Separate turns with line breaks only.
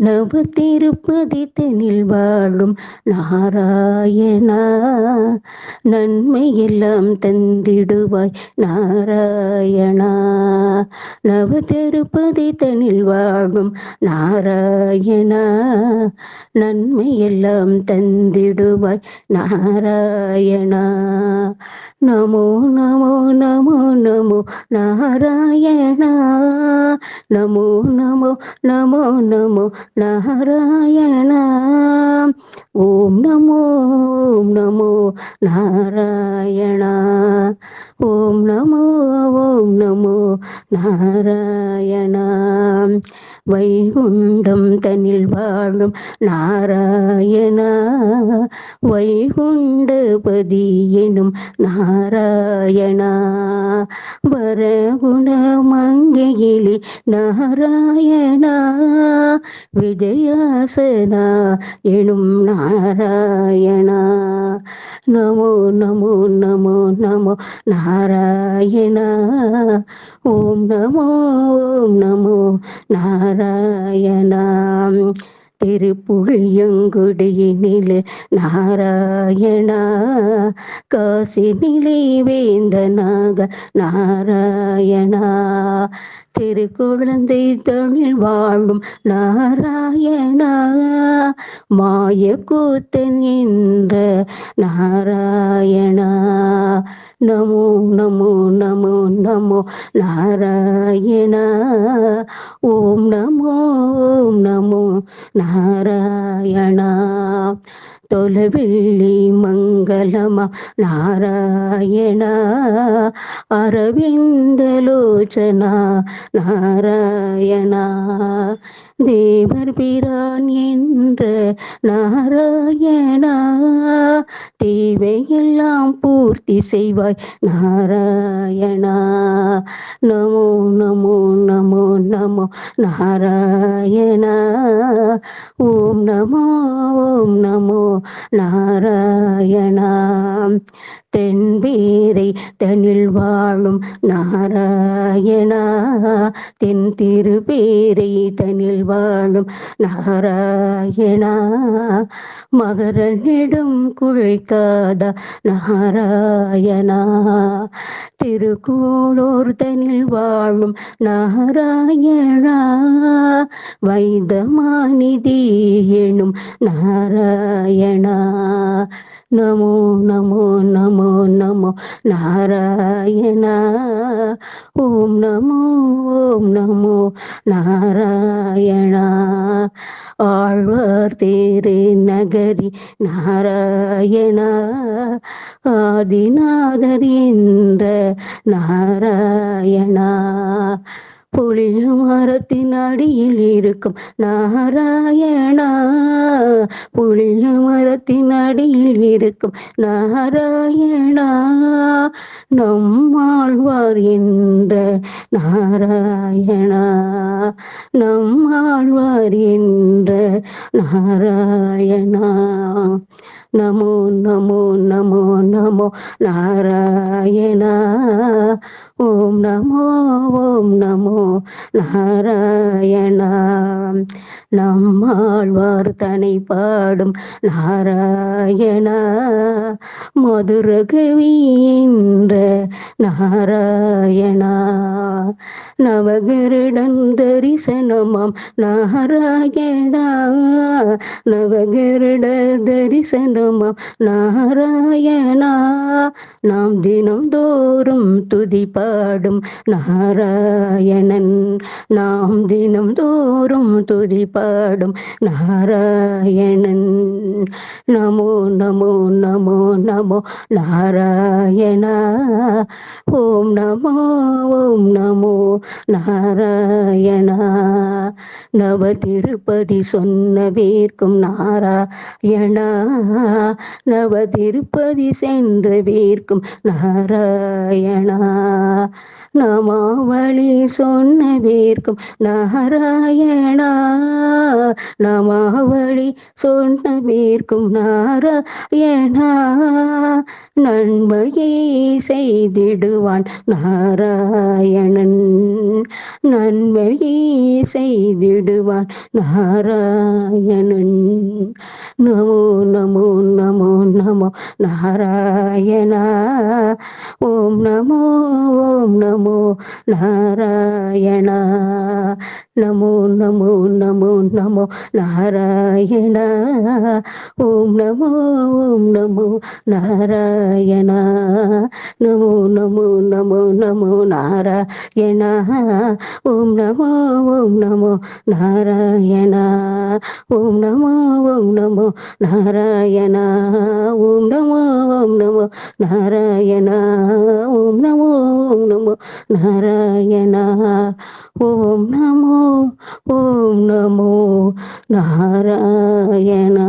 நவ திருப்பதி தெனில் வாழும் நாராயணா. நன்மை எல்லாம் தந்திடுவாய் நாராயணா. நவ திருப்பதி தெனில் வாழும் நாராயணா. நன்மை எல்லாம் தந்திடுவாய் நாராயணா. நமோ நமோ நமோ நமோ நாராயணா நமோ நமோ நமோ நமோ நாராயணா ஓம் நமோ ஓம் நமோ நாராயணா ஓம் நமோ ஓம் நமோ நாராயணா வைகுண்டம் தனில் வாழும் நாராயணா. வைகுண்டபதி எனும் நாராயணா. வரகுண மங்கையிலே நாராயணா விஜயாசனா எனும் நாராயணா. நமோ நமோ நமோ நமோ நாராயணா. ஓம் நமோ ஓம் நமோ நாராயணா. திருப்புளியங்குடியினிலே நாராயணா? காசி நிலை வேந்தனாக நாராயணா. திருக்குழந்தை தமிழ் வாழும் நாராயணா. மாய கூத்தன் என்ற நாராயணா. நமோ நமோ நமோ நமோ நாராயணா. ஓம் நமோ ஓம் நமோ நாராயணா தொலவில்லி மங்களமா நாராயணா அரவிந்தலோச்சனா நாராயணா. தேவர் பிரான் என்ற நாராயணா இவையெல்லாம் பூர்த்தி செய்வாய். நாராயணா நமோ நமோ நமோ நமோ. நாராயணா ஓம் நமோ ஓம் நமோ. நாராயணா தென்பேரை தனில் வாழும் நாராயணா. தென் திருப்பேரை தனில் வாழும் நாராயணா. மகரனிடம் குழைக்காத நாராயணா. திருக்கூளூர் தனில் வாழும் நாராயணா. வைதமானிதி எனும் நாராயணா. நமோ நமோ நமோ நமோ நாராயணா. ஓம் நமோ ஓம் நமோ நாராயணா. ஆழ்வார் தேரு நகரி நாராயணா. ஆதிநாதர் என்ற நாராயணா. புளிய மரத்தின் அடியில் இருக்கும் நாராயணா. புளிய மரத்தின் அடியில் இருக்கும் நாராயணா நம்மாழ்வார் என்ற நாராயணா நம்மாழ்வார் என்ற நாராயணா. நமோ நமோ நமோ நமோ நாராயணா. ஓம் நமோ ஓம் நமோ நாராயணா. நம்மாழ்வார் தனை பாடும் நாராயணா. மதுரகவி என்ற நாராயணா. நவகருடன் தரிசனமாம் நாராயணா. நவகருட தரிசனமாம் நாராயணா. நாம் தினம் தோறும் துதி பாடும் நாராயணன். நாம் தினம்தோறும் துதி பாடும் நாராயணன் நமோ நமோ நமோ நமோ நாராயணா. ஓம் நமோ ஓம் நமோ நாராயணா. நவ திருப்பதி சொன்ன வீர்க்கும் நாராயணா. நவ திருப்பதி சென்ற வீர்க்கும் நாராயணா. நாமாவளி சொன்ன வேர்க்கும் நாராயணா. நாமாவழி சொன்னமேற்கும் நாராயணா. நன்மையை செய்திடுவான் நாராயணன். நன்மையை செய்திடுவான் நாராயணன். நமோ நமோ நமோ நமோ நாராயணா ஓம் நமோ ஓம் நமோ நாராயணா நமோ நமோ நமோ நமோ நாராயணா ஓம் நமோ ஓம் நமோ நாராயணா நமோ நமோ நமோ நமோ நாராயணா ஓம் நமோ ஓம் நமோ நாராயணா ஓம் நமோ ஓம் நமோ நாராயணா ஓம் நமோ ஓம் நமோ நாராயணா ஓம் நமோ ஓம் நமோ நாராயணா ஓம் நமோ ஓம் நமோ நாராயணா